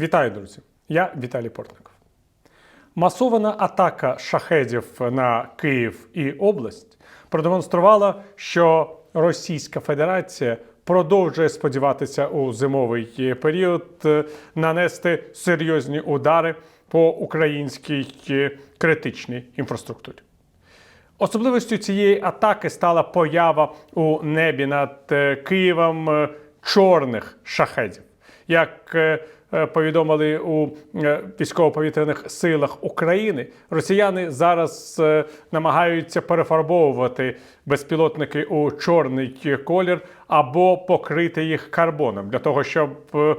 Вітаю, друзі! Я Віталій Портников. Масована атака шахедів на Київ і область продемонструвала, що Російська Федерація продовжує сподіватися у зимовий період е, нанести серйозні удари по українській е, критичній інфраструктурі. Особливістю цієї атаки стала поява у небі над е, Києвом чорних шахедів. Як повідомили у е, військово-повітряних силах України, росіяни зараз е, намагаються перефарбовувати безпілотники у чорний колір або покрити їх карбоном для того, щоб е,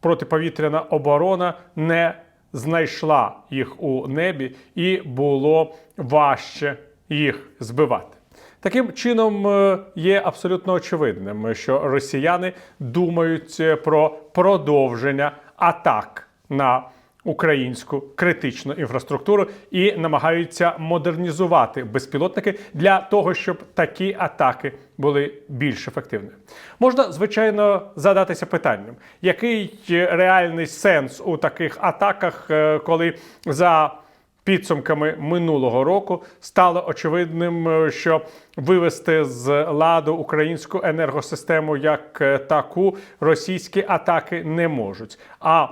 протиповітряна оборона не знайшла їх у небі і було важче їх збивати. Таким чином е, є абсолютно очевидним, що росіяни думають е, про продовження атак на українську критичну інфраструктуру і намагаються модернізувати безпілотники для того, щоб такі атаки були більш ефективними. Можна звичайно задатися питанням, який е, реальний сенс у таких атаках, коли за Підсумками минулого року стало очевидним, е, що вивести з ладу українську енергосистему як е, таку російські атаки не можуть. А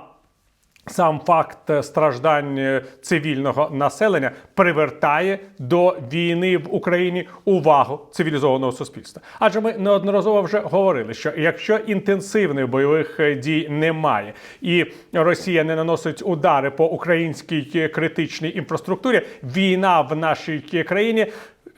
Сам факт е, страждань е, цивільного населення привертає до війни в Україні увагу цивілізованого суспільства. Адже ми неодноразово вже говорили, що якщо інтенсивних бойових е, дій немає, і Росія не наносить удари по українській е, критичній інфраструктурі, війна в нашій країні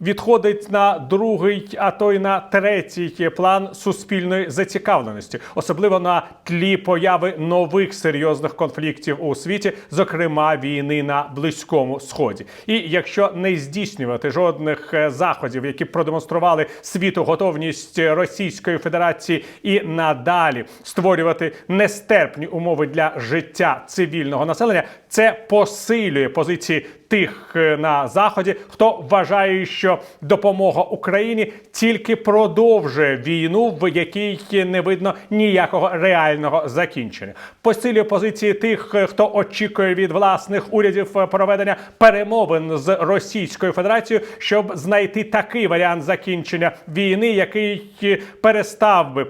відходить на другий, а то й на третій план суспільної зацікавленості, особливо на тлі появи нових серйозних конфліктів у світі, зокрема війни на близькому сході. І якщо не здійснювати жодних е, заходів, які продемонстрували світу готовність Російської Федерації і надалі створювати нестерпні умови для життя цивільного населення, це посилює позиції тих е, на заході, хто вважає, що допомога Україні тільки продовжує війну, в якій не видно ніякого реального закінчення. Посилює позиції тих, е, хто очікує від власних урядів е, проведення перемовин з Російською Федерацією, щоб знайти такий варіант закінчення війни, який перестав би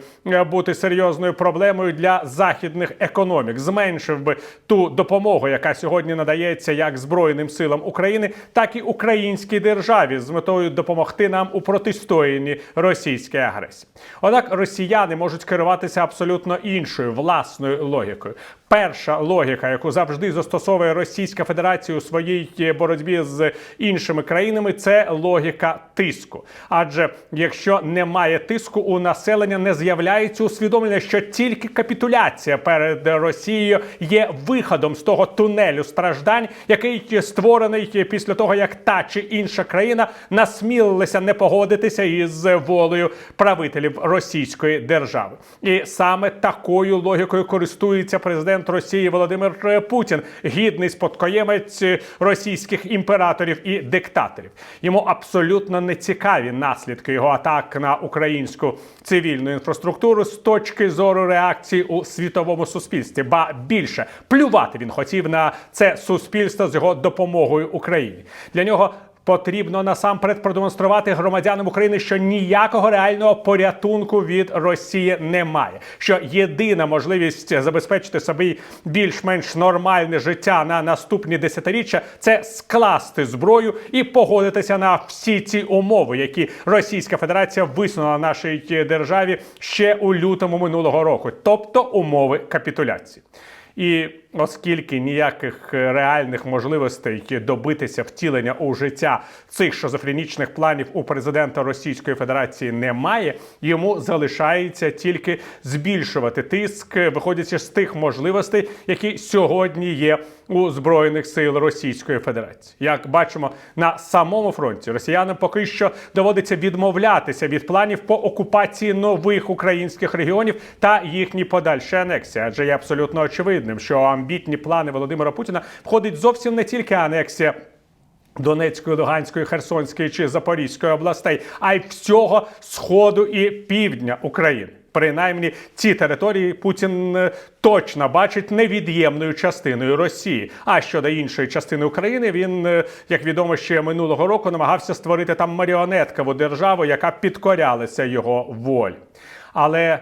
бути серйозною проблемою для західних економік, зменшив би ту допомогу, яка сьогодні надається як збройним силам України, так і українській державі з метою допомогти нам у протистоянні російській агресії. Однак росіяни можуть керуватися абсолютно іншою власною логікою. Перша логіка, яку завжди застосовує Російська Федерація у своїй боротьбі з іншими країнами, це логіка тиску. Адже якщо немає тиску, у населення не з'являється усвідомлення, що тільки капітуляція перед Росією є виходом з того тунелю страждань, який створений після того, як та чи інша країна насмілилася не погодитися із волею правителів Російської держави. І саме такою логікою користується президент Росії Володимир Путін, гідний спадкоємець російських імператорів і диктаторів. Йому абсолютно не цікаві наслідки його атак на українську цивільну інфраструктуру з точки зору реакції у світовому суспільстві. Ба більше плювати він хотів на це суспільство з його допомогою Україні. Для нього Потрібно насамперед продемонструвати громадянам України, що ніякого реального порятунку від Росії немає. Що єдина можливість забезпечити собі більш-менш нормальне життя на наступні десятиріччя це скласти зброю і погодитися на всі ці умови, які Російська Федерація висунула нашій державі ще у лютому минулого року, тобто умови капітуляції. І оскільки ніяких реальних можливостей добитися втілення у життя цих шизофренічних планів у президента Російської Федерації немає, йому залишається тільки збільшувати тиск, виходячи з тих можливостей, які сьогодні є у збройних сил Російської Федерації. Як бачимо на самому фронті, росіянам поки що доводиться відмовлятися від планів по окупації нових українських регіонів та їхній подальшій анексії, адже є абсолютно очевидним, що амбітні плани Володимира Путіна входить зовсім не тільки анексія. Донецької, Луганської, Херсонської чи Запорізької областей, а й всього сходу і півдня України. Принаймні, ці території Путін е, точно бачить невід'ємною частиною Росії. А щодо іншої частини України, він, е, як відомо, ще минулого року намагався створити там маріонеткову державу, яка підкорялася його волі. Але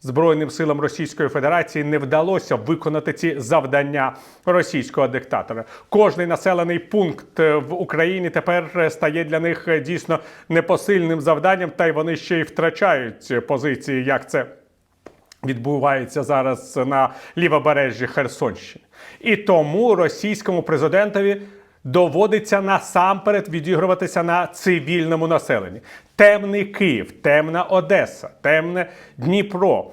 Збройним силам Російської Федерації не вдалося виконати ці завдання російського диктатора. Кожний населений пункт е, в Україні тепер е, стає для них е, дійсно непосильним завданням, та й вони ще й втрачають позиції, як це відбувається зараз на лівобережжі Херсонщини. І тому російському президентові доводиться насамперед відігруватися на цивільному населенні. Темний Київ, темна Одеса, темне Дніпро.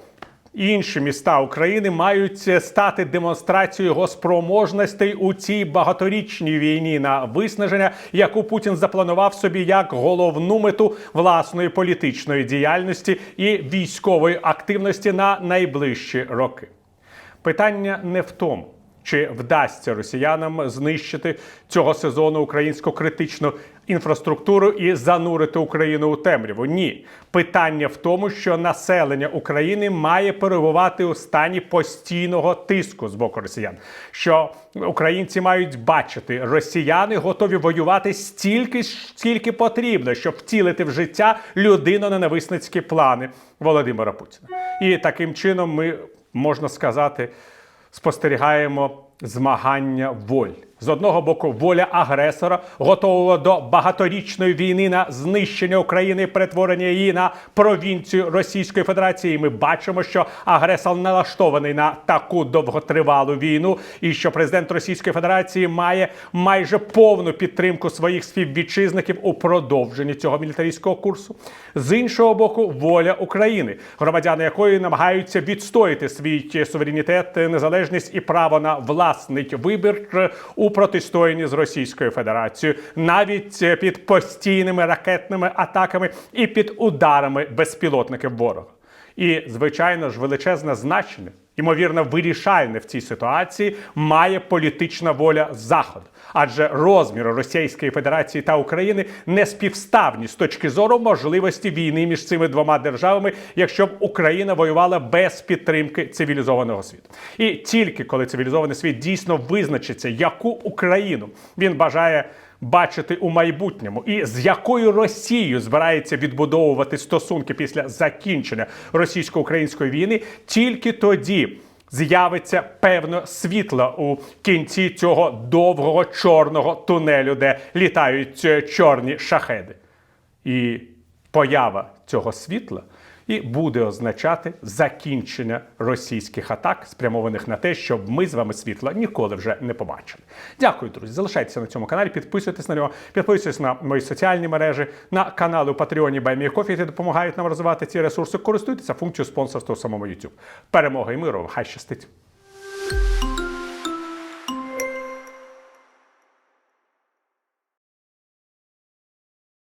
Інші міста України мають стати демонстрацією його спроможностей у цій багаторічній війні на виснаження, яку Путін запланував собі як головну мету власної політичної діяльності і військової активності на найближчі роки. Питання не в тому, чи вдасться росіянам знищити цього сезону українську критичну інфраструктуру і занурити Україну у темряву. Ні, питання в тому, що населення України має перебувати у стані постійного тиску з боку росіян. Що українці мають бачити, росіяни готові воювати стільки, скільки потрібно, щоб втілити в життя людино-ненависницькі плани Володимира Путіна. І таким чином ми можна сказати спостерігаємо змагання воль. З одного боку, воля агресора, готового до багаторічної війни на знищення України перетворення її на провінцію Російської Федерації. Ми бачимо, що агресор налаштований на таку довготривалу війну, і що президент Російської Федерації має майже повну підтримку своїх співвітчизників у продовженні цього мілітаристського курсу. З іншого боку, воля України, громадяни якої намагаються відстояти свій суверенітет, незалежність і право на власний вибір у протистоянні з Російською Федерацією, навіть е, під постійними ракетними атаками і під ударами безпілотників ворога. І, звичайно ж, величезне значення, ймовірно, вирішальне в цій ситуації має політична воля Заходу. Адже розміри Російської Федерації та України не співставні з точки зору можливості війни між цими двома державами, якщо б Україна воювала без підтримки цивілізованого світу. І тільки коли цивілізований світ дійсно визначиться, яку Україну він бажає бачити у майбутньому, і з якою Росією збирається відбудовувати стосунки після закінчення російсько-української війни, тільки тоді. З'явиться певно світло у кінці цього довгого чорного тунелю, де літають е, чорні шахеди. І поява цього світла і буде означати закінчення російських атак, спрямованих на те, щоб ми з вами світла ніколи вже не побачили. Дякую, друзі. Залишайтеся на цьому каналі, підписуйтесь на нього, підписуйтесь на мої соціальні мережі, на канали у Патреоні Баймієкофі, які допомагають нам розвивати ці ресурси. Користуйтеся функцією спонсорства у самому YouTube. Перемога і миру! Хай щастить!